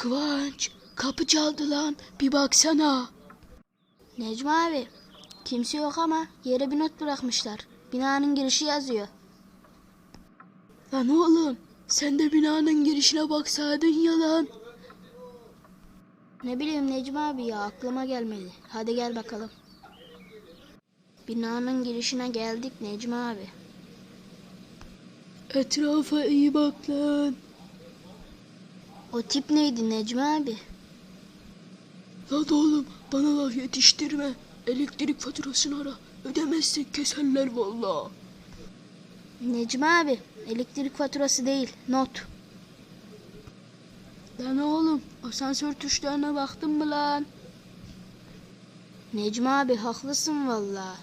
Kıvanç kapı çaldı lan bir baksana. Necmi abi kimse yok ama yere bir not bırakmışlar. Binanın girişi yazıyor. Lan oğlum sen de binanın girişine baksaydın ya lan. Ne bileyim Necmi abi ya aklıma gelmedi. Hadi gel bakalım. Binanın girişine geldik Necmi abi. Etrafa iyi bak lan. O tip neydi Necmi abi? Lan oğlum bana laf yetiştirme. Elektrik faturasını ara. Ödemezsek keserler valla. Necmi abi elektrik faturası değil not. Lan oğlum asansör tuşlarına baktın mı lan? Necmi abi haklısın valla.